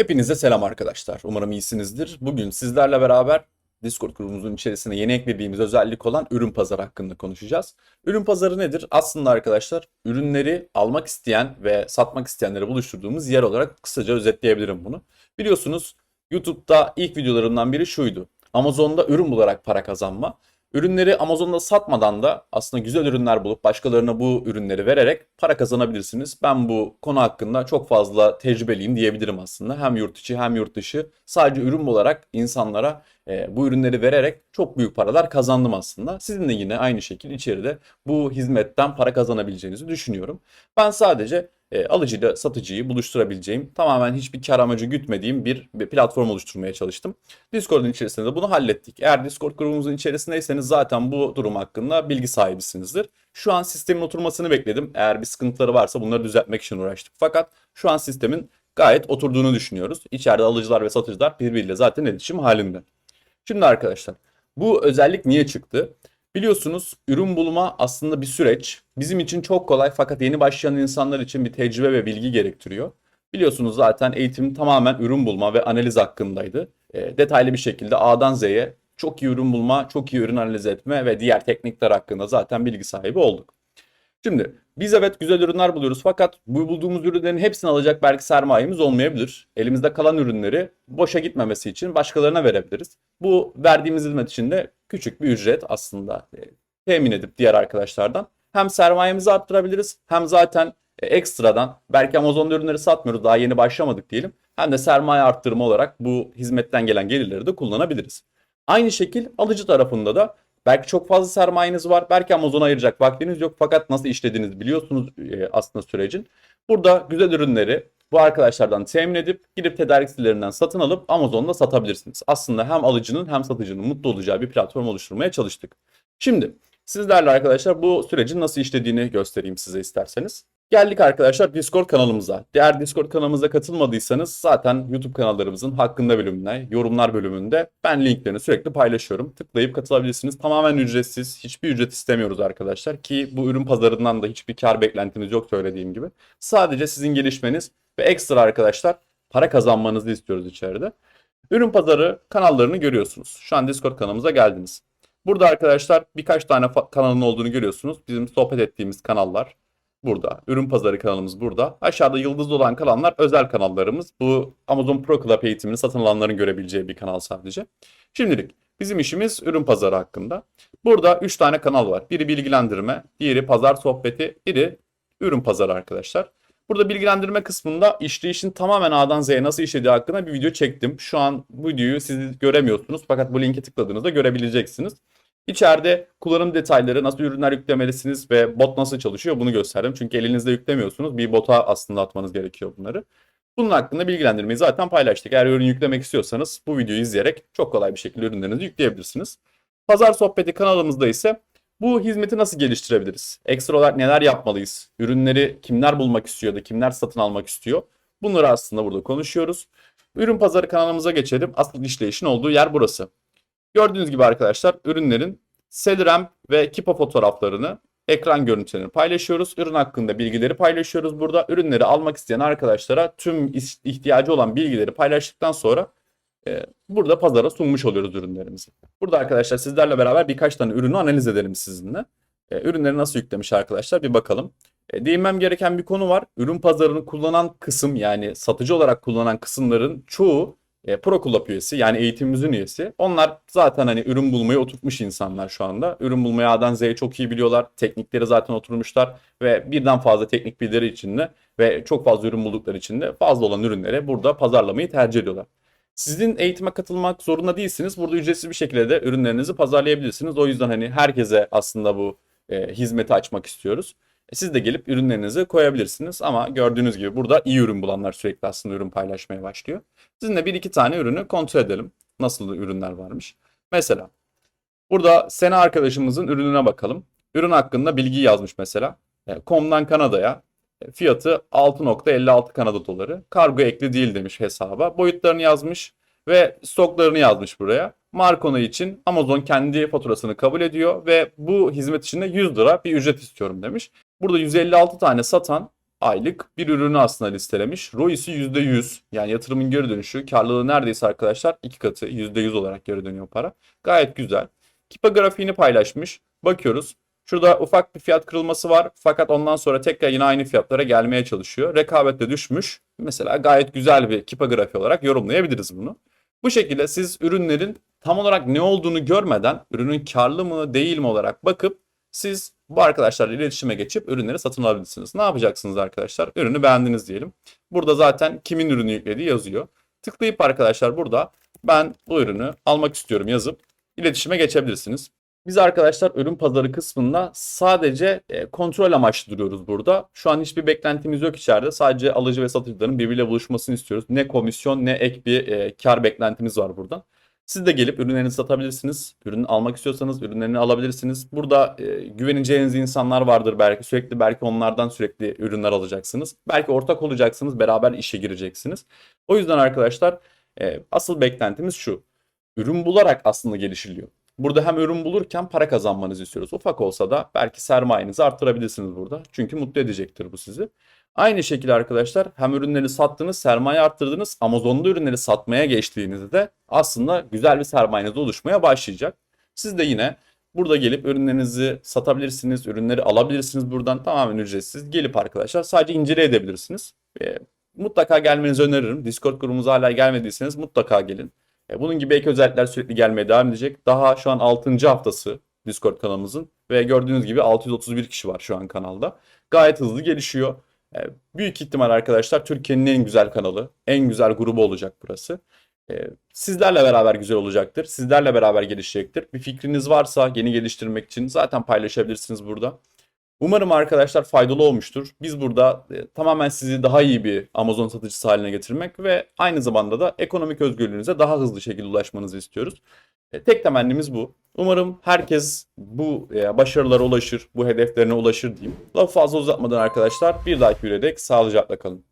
Hepinize selam arkadaşlar. Umarım iyisinizdir. Bugün sizlerle beraber Discord grubumuzun içerisine yeni eklediğimiz özellik olan ürün pazarı hakkında konuşacağız. Ürün pazarı nedir? Aslında arkadaşlar ürünleri almak isteyen ve satmak isteyenleri buluşturduğumuz yer olarak kısaca özetleyebilirim bunu. Biliyorsunuz YouTube'da ilk videolarımdan biri şuydu. Amazon'da ürün bularak para kazanma. Ürünleri Amazon'da satmadan da aslında güzel ürünler bulup başkalarına bu ürünleri vererek para kazanabilirsiniz. Ben bu konu hakkında çok fazla tecrübeliyim diyebilirim aslında. Hem yurt içi hem yurt dışı sadece ürün olarak insanlara e, bu ürünleri vererek çok büyük paralar kazandım aslında. Sizin de yine aynı şekilde içeride bu hizmetten para kazanabileceğinizi düşünüyorum. Ben sadece e, alıcıyla satıcıyı buluşturabileceğim, tamamen hiçbir kar amacı gütmediğim bir, bir platform oluşturmaya çalıştım. Discord'un içerisinde de bunu hallettik. Eğer Discord grubumuzun içerisindeyseniz zaten bu durum hakkında bilgi sahibisinizdir. Şu an sistemin oturmasını bekledim. Eğer bir sıkıntıları varsa bunları düzeltmek için uğraştık. Fakat şu an sistemin gayet oturduğunu düşünüyoruz. İçeride alıcılar ve satıcılar birbiriyle zaten iletişim halinde. Şimdi arkadaşlar bu özellik niye çıktı? Biliyorsunuz ürün bulma aslında bir süreç. Bizim için çok kolay fakat yeni başlayan insanlar için bir tecrübe ve bilgi gerektiriyor. Biliyorsunuz zaten eğitim tamamen ürün bulma ve analiz hakkındaydı. E, detaylı bir şekilde A'dan Z'ye çok iyi ürün bulma, çok iyi ürün analiz etme ve diğer teknikler hakkında zaten bilgi sahibi olduk. Şimdi biz evet güzel ürünler buluyoruz fakat bu bulduğumuz ürünlerin hepsini alacak belki sermayemiz olmayabilir. Elimizde kalan ürünleri boşa gitmemesi için başkalarına verebiliriz. Bu verdiğimiz hizmet için de küçük bir ücret aslında e, temin edip diğer arkadaşlardan hem sermayemizi arttırabiliriz hem zaten e, ekstradan belki Amazon'da ürünleri satmıyoruz daha yeni başlamadık diyelim. Hem de sermaye arttırma olarak bu hizmetten gelen gelirleri de kullanabiliriz. Aynı şekil alıcı tarafında da Belki çok fazla sermayeniz var. Belki Amazon'a ayıracak vaktiniz yok. Fakat nasıl işlediğinizi biliyorsunuz e, aslında sürecin. Burada güzel ürünleri bu arkadaşlardan temin edip gidip tedarik sitelerinden satın alıp Amazon'da satabilirsiniz. Aslında hem alıcının hem satıcının mutlu olacağı bir platform oluşturmaya çalıştık. Şimdi sizlerle arkadaşlar bu sürecin nasıl işlediğini göstereyim size isterseniz. Geldik arkadaşlar Discord kanalımıza. Diğer Discord kanalımıza katılmadıysanız zaten YouTube kanallarımızın hakkında bölümüne, yorumlar bölümünde ben linklerini sürekli paylaşıyorum. Tıklayıp katılabilirsiniz. Tamamen ücretsiz. Hiçbir ücret istemiyoruz arkadaşlar ki bu ürün pazarından da hiçbir kar beklentimiz yok söylediğim gibi. Sadece sizin gelişmeniz ve ekstra arkadaşlar para kazanmanızı istiyoruz içeride. Ürün pazarı kanallarını görüyorsunuz. Şu an Discord kanalımıza geldiniz. Burada arkadaşlar birkaç tane kanalın olduğunu görüyorsunuz. Bizim sohbet ettiğimiz kanallar burada. Ürün pazarı kanalımız burada. Aşağıda yıldızlı olan kanallar özel kanallarımız. Bu Amazon Pro Club eğitimini satın alanların görebileceği bir kanal sadece. Şimdilik bizim işimiz ürün pazarı hakkında. Burada 3 tane kanal var. Biri bilgilendirme, diğeri pazar sohbeti, biri ürün pazarı arkadaşlar. Burada bilgilendirme kısmında işleyişin tamamen A'dan Z'ye nasıl işlediği hakkında bir video çektim. Şu an bu videoyu siz göremiyorsunuz fakat bu linke tıkladığınızda görebileceksiniz. İçeride kullanım detayları, nasıl ürünler yüklemelisiniz ve bot nasıl çalışıyor bunu gösterdim. Çünkü elinizde yüklemiyorsunuz. Bir bota aslında atmanız gerekiyor bunları. Bunun hakkında bilgilendirmeyi zaten paylaştık. Eğer ürün yüklemek istiyorsanız bu videoyu izleyerek çok kolay bir şekilde ürünlerinizi yükleyebilirsiniz. Pazar Sohbeti kanalımızda ise bu hizmeti nasıl geliştirebiliriz? Ekstra olarak neler yapmalıyız? Ürünleri kimler bulmak istiyor da kimler satın almak istiyor? Bunları aslında burada konuşuyoruz. Ürün pazarı kanalımıza geçelim. Asıl işleyişin olduğu yer burası. Gördüğünüz gibi arkadaşlar ürünlerin Selram ve Kipa fotoğraflarını ekran görüntülerini paylaşıyoruz. Ürün hakkında bilgileri paylaşıyoruz burada. Ürünleri almak isteyen arkadaşlara tüm ihtiyacı olan bilgileri paylaştıktan sonra e, burada pazara sunmuş oluyoruz ürünlerimizi. Burada arkadaşlar sizlerle beraber birkaç tane ürünü analiz edelim sizinle. E, ürünleri nasıl yüklemiş arkadaşlar bir bakalım. E, değinmem gereken bir konu var. Ürün pazarını kullanan kısım yani satıcı olarak kullanan kısımların çoğu e, Pro üyesi yani eğitimimizin üyesi. Onlar zaten hani ürün bulmayı oturtmuş insanlar şu anda. Ürün bulmayı A'dan Z'ye çok iyi biliyorlar. Teknikleri zaten oturmuşlar ve birden fazla teknik bilgileri içinde ve çok fazla ürün buldukları için de fazla olan ürünleri burada pazarlamayı tercih ediyorlar. Sizin eğitime katılmak zorunda değilsiniz. Burada ücretsiz bir şekilde de ürünlerinizi pazarlayabilirsiniz. O yüzden hani herkese aslında bu e, hizmeti açmak istiyoruz. E, siz de gelip ürünlerinizi koyabilirsiniz ama gördüğünüz gibi burada iyi ürün bulanlar sürekli aslında ürün paylaşmaya başlıyor. Sizinle bir iki tane ürünü kontrol edelim. Nasıl ürünler varmış. Mesela burada Sena arkadaşımızın ürününe bakalım. Ürün hakkında bilgi yazmış mesela. E, Com'dan Kanada'ya e, fiyatı 6.56 Kanada doları. Kargo ekli değil demiş hesaba. Boyutlarını yazmış ve stoklarını yazmış buraya. Markona için Amazon kendi faturasını kabul ediyor ve bu hizmet için de 100 lira bir ücret istiyorum demiş. Burada 156 tane satan aylık bir ürünü aslında listelemiş. ROI'si %100 yani yatırımın geri dönüşü karlılığı neredeyse arkadaşlar iki katı %100 olarak geri dönüyor para. Gayet güzel. Kipa grafiğini paylaşmış. Bakıyoruz. Şurada ufak bir fiyat kırılması var fakat ondan sonra tekrar yine aynı fiyatlara gelmeye çalışıyor. Rekabette düşmüş. Mesela gayet güzel bir kipa grafiği olarak yorumlayabiliriz bunu. Bu şekilde siz ürünlerin tam olarak ne olduğunu görmeden ürünün karlı mı değil mi olarak bakıp siz bu arkadaşlarla iletişime geçip ürünleri satın alabilirsiniz. Ne yapacaksınız arkadaşlar? Ürünü beğendiniz diyelim. Burada zaten kimin ürünü yüklediği yazıyor. Tıklayıp arkadaşlar burada ben bu ürünü almak istiyorum yazıp iletişime geçebilirsiniz. Biz arkadaşlar ürün pazarı kısmında sadece e, kontrol amaçlı duruyoruz burada. Şu an hiçbir beklentimiz yok içeride. Sadece alıcı ve satıcıların birbiriyle buluşmasını istiyoruz. Ne komisyon ne ek bir e, kar beklentimiz var buradan. Siz de gelip ürünlerinizi satabilirsiniz. Ürünü almak istiyorsanız ürünlerini alabilirsiniz. Burada e, güveneceğiniz insanlar vardır belki. Sürekli belki onlardan sürekli ürünler alacaksınız. Belki ortak olacaksınız, beraber işe gireceksiniz. O yüzden arkadaşlar e, asıl beklentimiz şu. Ürün bularak aslında gelişiliyor. Burada hem ürün bulurken para kazanmanızı istiyoruz. Ufak olsa da belki sermayenizi arttırabilirsiniz burada. Çünkü mutlu edecektir bu sizi. Aynı şekilde arkadaşlar hem ürünleri sattınız, sermaye arttırdınız. Amazon'da ürünleri satmaya geçtiğinizde de aslında güzel bir sermayeniz oluşmaya başlayacak. Siz de yine burada gelip ürünlerinizi satabilirsiniz, ürünleri alabilirsiniz buradan tamamen ücretsiz. Gelip arkadaşlar sadece inceleyebilirsiniz. E, mutlaka gelmenizi öneririm. Discord grubumuza hala gelmediyseniz mutlaka gelin. E, bunun gibi ek özellikler sürekli gelmeye devam edecek. Daha şu an 6. haftası Discord kanalımızın ve gördüğünüz gibi 631 kişi var şu an kanalda. Gayet hızlı gelişiyor. E, büyük ihtimal arkadaşlar Türkiye'nin en güzel kanalı, en güzel grubu olacak burası. E, sizlerle beraber güzel olacaktır. Sizlerle beraber gelişecektir. Bir fikriniz varsa yeni geliştirmek için zaten paylaşabilirsiniz burada. Umarım arkadaşlar faydalı olmuştur. Biz burada e, tamamen sizi daha iyi bir Amazon satıcısı haline getirmek ve aynı zamanda da ekonomik özgürlüğünüze daha hızlı şekilde ulaşmanızı istiyoruz. E, tek temennimiz bu. Umarım herkes bu e, başarılara ulaşır, bu hedeflerine ulaşır diyeyim. Lafı fazla uzatmadan arkadaşlar bir dahaki videoda sağlıcakla kalın.